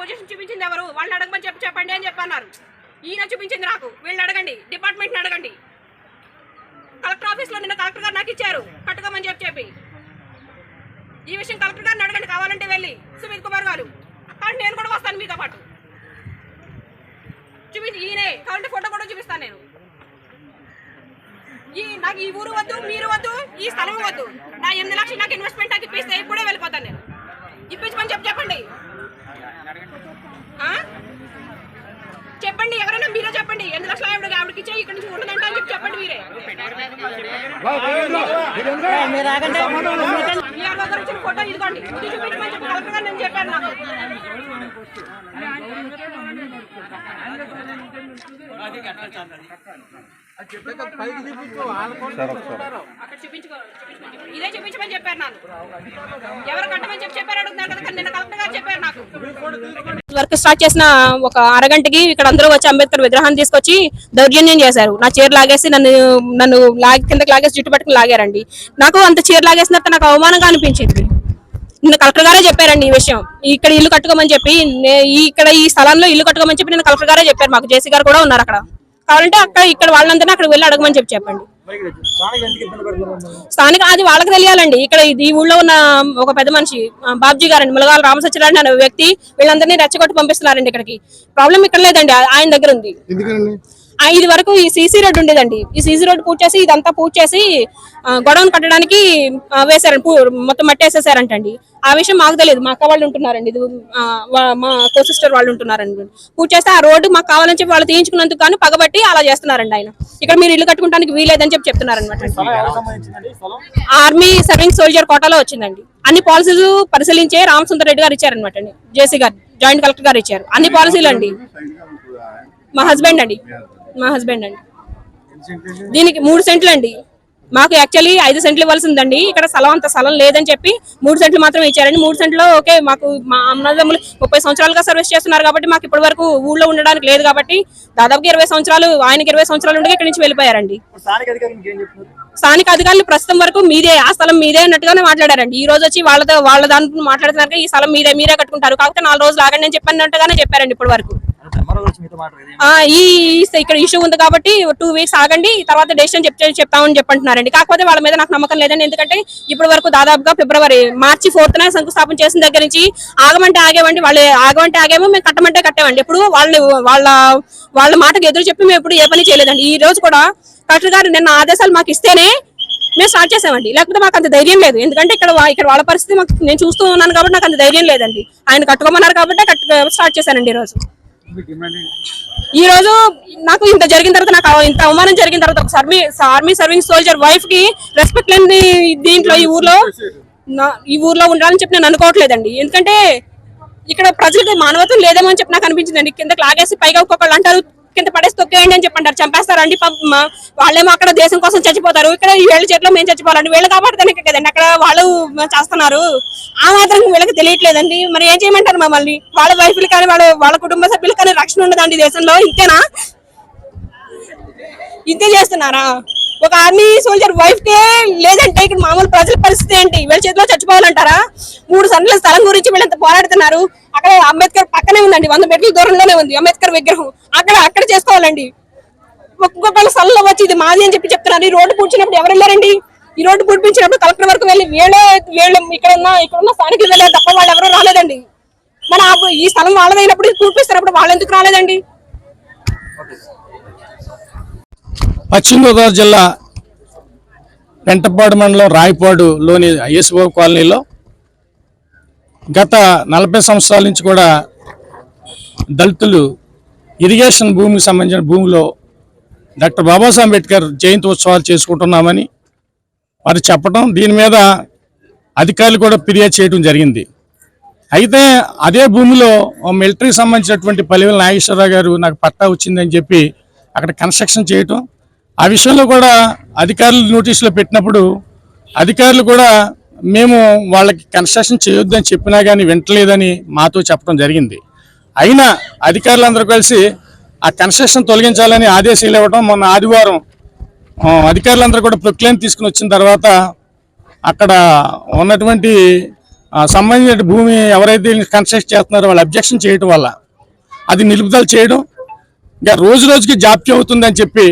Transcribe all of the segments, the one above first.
Position చూపించింది ఎవరు? వాళ్ళని అడగమని చెప్పి చెప్పండి అని చెప్పన్నారు. ఈయన చూపించింది నాకు. వీళ్ళని అడగండి. డిపార్ట్మెంట్ని అడగండి. కలెక్టర్ ఆఫీస్లో నిన్న కలెక్టర్ గారు నాకు ఇచ్చారు. కట్టుకోమని చెప్పి చెప్పి. ఈ విషయం కలెక్టర్ గారిని అడగండి. కావాలంటే వెళ్ళి. సుమిత్ కుమార్ గారు. కానీ నేను కూడా వస్తాను మీతో పాటు. చూపించి ఈయనే. కావాలంటే ఫోటో కూడా చూపిస్తాను నేను. ఈ నాకు ఈ ఊరు వద్దు మీరు వద్దు ఈ స్థలం వద్దు. నా ఎనిమిది లక్షలు నాకు ఇన్వెస్ట్మెంట్ నాకు ఇప్పిస్తే ఇప్పుడే వెళ్ళిపోతాను నేను ఇప్పించమని చెప్పి చెప్పండి ఆ? చెప్పండి ఎవరైనా మీరే చెప్పండి ఎనిమిది లక్షలు ఆవిడ ఆవిడకి ఇచ్చే ఇక్కడ నుంచి ఉండదంట అని చెప్పి చెప్పండి మీరే మీ అమ్మ గారు ఇచ్చిన ఫోటో ఇదిగోండి. కలెక్టర్ నేను చెప్పాను నాకు. అక్కడ. ఇదే చూపించమని చెప్పారు నాకు ఎవరు కట్టమని చెప్పి చెప్పారు అడుగుతున్నారు కదా నిన్న కలెక్టర్ గారు చెప్పారు నాకు. వర్క్ స్టార్ట్ చేసిన ఒక అరగంటకి ఇక్కడ అందరూ వచ్చి అంబేద్కర్ విగ్రహాన్ని తీసుకొచ్చి దౌర్జన్యం చేశారు. నా చీర లాగేసి నన్ను నన్ను లాగి కిందకి లాగేసి జుట్టు పట్టుకుని లాగారండి. నాకు అంత చీర లాగేసిన తర్వాత నాకు అవమానంగా అనిపించింది. నిన్న కలెక్టర్ గారే చెప్పారండి ఈ విషయం. ఇక్కడ ఇల్లు కట్టుకోమని చెప్పి నే- ఈ ఇక్కడ ఈ స్థలంలో ఇల్లు కట్టుకోమని చెప్పి నేను కలెక్టర్ గారే చెప్పారు. మాకు జేసీ గారు కూడా ఉన్నారు అక్కడ. కావాలంటే అక్కడ ఇక్కడ వాళ్ళందరినీ అక్కడ వెళ్ళి అడగమని చెప్పి చెప్పండి. స్థానిక అది వాళ్ళకి తెలియాలండి. ఇక్కడ ఇది- ఈ ఊళ్ళో ఉన్న ఒక పెద్ద మనిషి బాబ్జీ గారండి ములగాల రామసత్యనారాయణ అనే వ్యక్తి వీళ్ళందరినీ రెచ్చగొట్టి పంపిస్తున్నారండి ఇక్కడికి. ప్రాబ్లం ఇక్కడ లేదండి ఆయన దగ్గర ఉంది. ఇది వరకు ఈ సీసీ రోడ్ ఉండేదండి. ఈ సీసీ రోడ్ పూర్తి చేసి ఇదంతా పూర్తి చేసి ఆ, గొడవను కట్టడానికి వేశారండి. మొత్తం మట్టి వేసేసారంటండి ఆ విషయం మాకు తెలియదు. మా అక్క వాళ్ళు ఉంటున్నారండి. ఇది మా కో సిస్టర్ వాళ్ళు ఉంటున్నారండి. పూర్తి చేస్తే ఆ రోడ్డు మాకు కావాలని చెప్పి వాళ్ళు తీయించుకున్నందుకు కానీ పగబట్టి అలా చేస్తున్నారండి ఆయన. ఇక్కడ మీరు ఇల్లు కట్టుకోవడానికి వీలేదని చెప్పి చెప్తున్నారు అనమాట ఆర్మీ సర్వింగ్ సోల్జర్ కోటాలో వచ్చిందండి. అన్ని పాలసీలు పరిశీలించే రామసుందర్ రెడ్డి గారు ఇచ్చారనమాట అండి. జేసీ గారు జాయింట్ కలెక్టర్ గారు ఇచ్చారు. అన్ని పాలసీలు అండి మా హస్బెండ్ అండి. మా హస్బెండ్ అండి. దీనికి మూడు సెంట్లు అండి. మాకు యాక్చువల్లీ ఐదు సెంట్లు ఇవ్వాల్సిందండి. ఇక్కడ స్థలం అంత స్థలం లేదని చెప్పి మూడు సెంట్లు మాత్రం ఇచ్చారండి. మూడు సెంట్లో ఓకే మాకు మా అన్నదమ్ములు ముప్పై సంవత్సరాలుగా సర్వీస్ చేస్తున్నారు కాబట్టి మాకు ఇప్పటి వరకు ఊళ్ళో ఉండడానికి లేదు కాబట్టి దాదాపుగా ఇరవై సంవత్సరాలు ఆయనకి ఇరవై సంవత్సరాలు ఉండగా ఇక్కడి నుంచి వెళ్ళిపోయారండి. స్థానిక అధికారులు ప్రస్తుతం వరకు మీదే ఆ స్థలం మీదే అన్నట్టుగానే మాట్లాడారండి. ఈ రోజు వచ్చి వాళ్ళతో వాళ్ళ దాంట్లో మాట్లాడుతున్నారు ఈ స్థలం మీదే మీరే కట్టుకుంటారు. కాకపోతే నాలుగు రోజులు ఆగండి అని చెప్పినట్టుగానే చెప్పారండి ఇప్పటి వరకు. ఆ, ఈ ఇక్కడ ఇష్యూ ఉంది కాబట్టి టూ వీక్స్ ఆగండి తర్వాత డెసిషన్ చెప్తే చెప్తామని చెప్పంటున్నారండి. కాకపోతే వాళ్ళ మీద నాకు నమ్మకం లేదండి. ఎందుకంటే ఇప్పటి వరకు దాదాపుగా ఫిబ్రవరి మార్చి ఫోర్త్ శంకుస్థాపన చేసిన దగ్గర నుంచి ఆగమంటే ఆగేవండి వాళ్ళు ఆగమంటే ఆగేమో మేము కట్టమంటే కట్టేవండి. ఇప్పుడు వాళ్ళు వాళ్ళ వాళ్ళ మాటకు ఎదురు చెప్పి మేము ఇప్పుడు ఏ పని చేయలేదండి. ఈ రోజు కూడా కలెక్టర్ గారు నిన్న ఆదేశాలు మాకు ఇస్తేనే మేము స్టార్ట్ చేసామండి. లేకపోతే మాకు అంత ధైర్యం లేదు. ఎందుకంటే ఇక్కడ ఇక్కడ వాళ్ళ పరిస్థితి మాకు నేను చూస్తూ ఉన్నాను కాబట్టి నాకు అంత ధైర్యం లేదండి. ఆయన కట్టుకోమన్నారు కాబట్టి కట్టు స్టార్ట్ చేశానండి ఈ రోజు. ఈ రోజు నాకు ఇంత జరిగిన తర్వాత నాకు ఇంత అవమానం జరిగిన తర్వాత ఒక సర్మీ ఆర్మీ సర్వింగ్ సోల్జర్ వైఫ్కి రెస్పెక్ట్ లేని దీంట్లో ఈ ఊర్లో నా- ఈ ఊర్లో ఉండాలని చెప్పి నేను అనుకోవట్లేదండి. ఎందుకంటే ఇక్కడ ప్రజలకు మానవత్వం లేదేమో అని చెప్పి నాకు అనిపించిందండి. కిందకి లాగేసి పైగా ఒక్కొక్కళ్ళు అంటారు కింద పడేసి తొక్కేయండి అని చెప్పంటారు చంపేస్తారండి వాళ్ళేమో అక్కడ దేశం కోసం చచ్చిపోతారు. ఇక్కడ ఈ వీళ్ళ చేతిలో మేము చచ్చిపోవాలండి. వీళ్ళు కాబట్టి కదండి. అక్కడ వాళ్ళు చేస్తున్నారు. ఆ మాత్రం వీళ్ళకి తెలియట్లేదండి. మరి ఏం చేయమంటారు మమ్మల్ని? వాళ్ళ వైఫ్లు కానీ వాళ్ళ వాళ్ళ కుటుంబ సభ్యులు కానీ రక్షణ ఉండదండి దేశంలో. ఇంతేనా? ఇంతే చేస్తున్నారా? ఒక ఆర్మీ సోల్జర్ వైఫ్ కే లేదంటే ఇక్కడ మామూలు ప్రజల పరిస్థితి ఏంటి? వీళ్ళ చేతిలో చచ్చిపోవాలంటారా? మూడు సంవత్సరాల స్థలం గురించి వీళ్ళంత పోరాడుతున్నారు. అక్కడ అంబేద్కర్ పక్కనే ఉందండి వంద మీటర్ల దూరంలోనే ఉంది అంబేద్కర్ విగ్రహం. అక్కడ అక్కడ చేసుకోవాలండి. ఒక్కొక్కరు స్థలంలో వచ్చి ఇది మాది అని చెప్పి చెప్తున్నారు. ఈ రోడ్డు పూడ్చినప్పుడు ఎవరు వెళ్ళారండి? ఈ రోడ్డు పూడ్పించినప్పుడు కలెక్టర్ వరకు వెళ్ళి వీళ్ళే వీళ్ళు ఇక్కడ ఉన్న ఇక్కడ ఉన్న స్థానికులు వెళ్ళారు తప్ప వాళ్ళు ఎవరు రాలేదండి. మన ఈ స్థలం వాళ్ళదైనప్పుడు పూర్పిస్తున్నప్పుడు వాళ్ళు ఎందుకు రాలేదండి? పశ్చిమ గోదావరి జిల్లా పెంటపాడు మండలం రాయపాడులోని యేసుబాబు కాలనీలో గత నలభై సంవత్సరాల నుంచి కూడా దళితులు ఇరిగేషన్ భూమికి సంబంధించిన భూమిలో డాక్టర్ బాబాసాహెబ్ అంబేద్కర్ జయంతి ఉత్సవాలు చేసుకుంటున్నామని వారు చెప్పడం దీని మీద అధికారులు కూడా ఫిర్యాదు చేయడం జరిగింది. అయితే అదే భూమిలో మిలిటరీకి సంబంధించినటువంటి పల్లెల నాగేశ్వరరావు గారు నాకు పట్టా వచ్చిందని చెప్పి అక్కడ కన్స్ట్రక్షన్ చేయటం. ఆ విషయంలో కూడా అధికారులు నోటీసులో పెట్టినప్పుడు అధికారులు కూడా మేము వాళ్ళకి కన్స్ట్రక్షన్ చేయొద్దని చెప్పినా కానీ వింటలేదని మాతో చెప్పడం జరిగింది. అయినా అధికారులందరూ కలిసి ఆ కన్స్ట్రక్షన్ తొలగించాలని ఆదేశాలు ఇవ్వడం మొన్న ఆదివారం అధికారులందరూ కూడా ప్రొక్లైన్ తీసుకుని వచ్చిన తర్వాత అక్కడ ఉన్నటువంటి సంబంధించిన భూమి ఎవరైతే కన్స్ట్రక్ట్ చేస్తున్నారో వాళ్ళు అబ్జెక్షన్ చేయడం వల్ల అది నిలుపుదల చేయడం ఇంకా రోజు రోజుకి జాప్యం అవుతుందని చెప్పి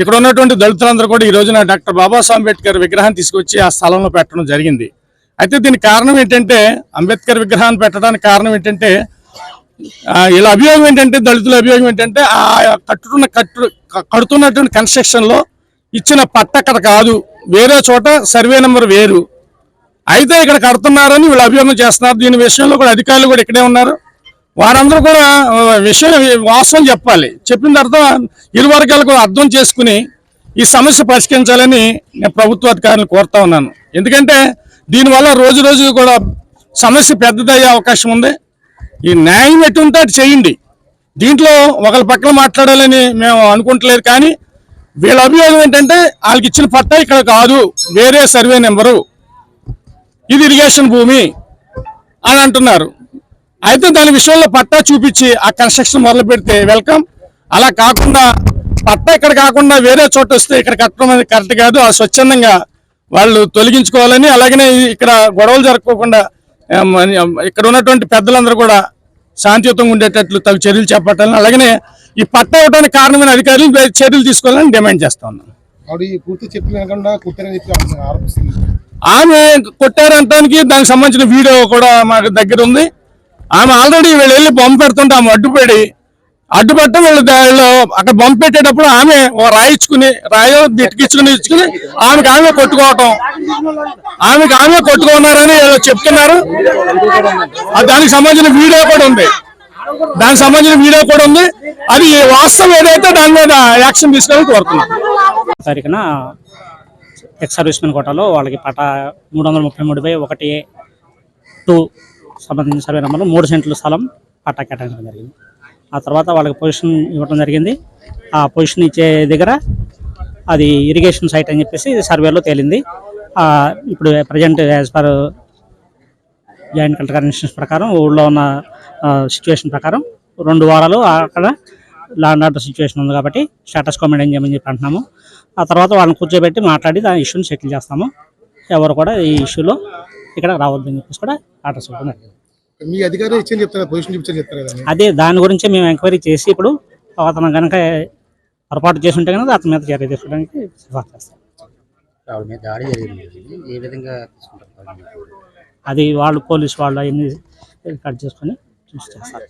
ఇక్కడ ఉన్నటువంటి దళితులందరూ కూడా ఈ రోజున డాక్టర్ బాబాసాహెబ్ అంబేద్కర్ విగ్రహాన్ని తీసుకొచ్చి ఆ స్థలంలో పెట్టడం జరిగింది. అయితే దీనికి కారణం ఏంటంటే అంబేద్కర్ విగ్రహాన్ని పెట్టడానికి కారణం ఏంటంటే ఇలా అభియోగం ఏంటంటే దళితుల అభియోగం ఏంటంటే ఆ కట్టుతున్న కట్టు కడుతున్నటువంటి కన్స్ట్రక్షన్లో ఇచ్చిన పట్ట అక్కడ కాదు. వేరే చోట సర్వే నెంబర్ వేరు. అయితే ఇక్కడ కడుతున్నారని వీళ్ళు అభియోగం చేస్తున్నారు. దీని విషయంలో కూడా అధికారులు కూడా ఇక్కడే ఉన్నారు. వారందరూ కూడా విషయం వాస్తవం చెప్పాలి. చెప్పిన తర్వాత ఇరు వర్గాలకు అర్థం చేసుకుని ఈ సమస్య పరిష్కరించాలని నేను ప్రభుత్వ అధికారులను కోరుతా ఉన్నాను. ఎందుకంటే దీనివల్ల రోజు రోజు కూడా సమస్య పెద్దదయ్యే అవకాశం ఉంది. ఈ న్యాయం ఎటు ఉంటే అటు చేయండి. దీంట్లో ఒకరి పక్కన మాట్లాడాలని మేము అనుకుంటలేదు కానీ వీళ్ళ అభియోగం ఏంటంటే వాళ్ళకి ఇచ్చిన పట్టా ఇక్కడ కాదు వేరే సర్వే నెంబరు. ఇది ఇరిగేషన్ భూమి అని అంటున్నారు. అయితే దాని విషయంలో పట్టా చూపించి ఆ కన్స్ట్రక్షన్ మొదలు పెడితే వెల్కమ్. అలా కాకుండా పట్టా ఇక్కడ కాకుండా వేరే చోట వస్తే ఇక్కడ కట్టడం అనేది కరెక్ట్ కాదు. ఆ స్వచ్ఛందంగా వాళ్ళు తొలగించుకోవాలని అలాగనే ఇక్కడ గొడవలు మన- ఇక్కడ ఉన్నటువంటి పెద్దలందరూ కూడా శాంతియుతంగా ఉండేటట్లు తగు చర్యలు చేపట్టాలని అలాగనే ఈ పట్టా ఇవ్వడానికి కారణమైన అధికారులు చర్యలు తీసుకోవాలని డిమాండ్ చేస్తా ఉన్నాను ఆరోపిస్తుంది. ఆమె కొట్టారంటానికి దానికి సంబంధించిన వీడియో కూడా మాకు దగ్గర ఉంది. ఆమె ఆల్రెడీ వీళ్ళు వెళ్ళి బొమ్మ పెడుతుంటే ఆమె అడ్డుపడి అడ్డుపడటం వీళ్ళు దా- వీళ్ళు అక్కడ బొమ్మ పెట్టేటప్పుడు ఆమె ఓ రాయించుకుని రాయో దిట్టుకిచ్చుకుని ఇచ్చుకుని ఆమెకు ఆమె కొట్టుకోవటం. ఆమెకు ఆమె కొట్టుకున్నారని చెప్తున్నారు. దానికి సంబంధించిన వీడియో కూడా ఉంది. దానికి సంబంధించిన వీడియో కూడా ఉంది. అది వాస్తవం ఏదైతే దాని మీద యాక్షన్ తీసుకోవాలని కోరుతున్నాం. తారీఖున ఎక్స్ సర్వీస్మెన్ కోటాలో వాళ్ళకి పట మూడు వందల ముప్పై మూడు బై ఒకటి టూ సంబంధించిన సర్వే నెంబర్లో మూడు సెంట్ల స్థలం పట్టా కేటాయించడం జరిగింది. ఆ తర్వాత వాళ్ళకి పొజిషన్ ఇవ్వడం జరిగింది. ఆ పొజిషన్ ఇచ్చే దగ్గర అది ఇరిగేషన్ సైట్ అని చెప్పేసి సర్వేలో తేలింది. ఇప్పుడు present as per joint collector instructions ప్రకారం ఊళ్ళో ఉన్న సిచ్యువేషన్ ప్రకారం రెండు వారాలు అక్కడ ల్యాండ్ ఆర్డర్ సిచ్యువేషన్ ఉంది కాబట్టి స్టేటస్ కామెంట్ ఏం చేయమని చెప్పి అంటున్నాము. ఆ తర్వాత వాళ్ళని కూర్చోబెట్టి మాట్లాడి దాని ఇష్యూని సెటిల్ చేస్తాము. ఎవరు కూడా ఈ ఇష్యూలో ఇక్కడ రావద్దని చెప్పేసి కూడా ఆర్డర్స్ ఇవ్వడం జరిగింది. మీ అధికారులు చెప్తారా? పొజిషన్ చూపించని చెప్తారా అదే దాని గురించి మేము ఎంక్వైరీ చేసి ఇప్పుడు అతను కనుక పొరపాటు చేసి ఉంటే కనుక అతని మీద చర్య తీసుకోవడానికి సిఫార్సు చేస్తాం. మీద దాడి జరిగింది. ఏ విధంగా తీసుకుంటారు అది వాళ్ళు పోలీస్ వాళ్ళు అవన్నీ కట్ చేసుకొని చూసి చేస్తారు.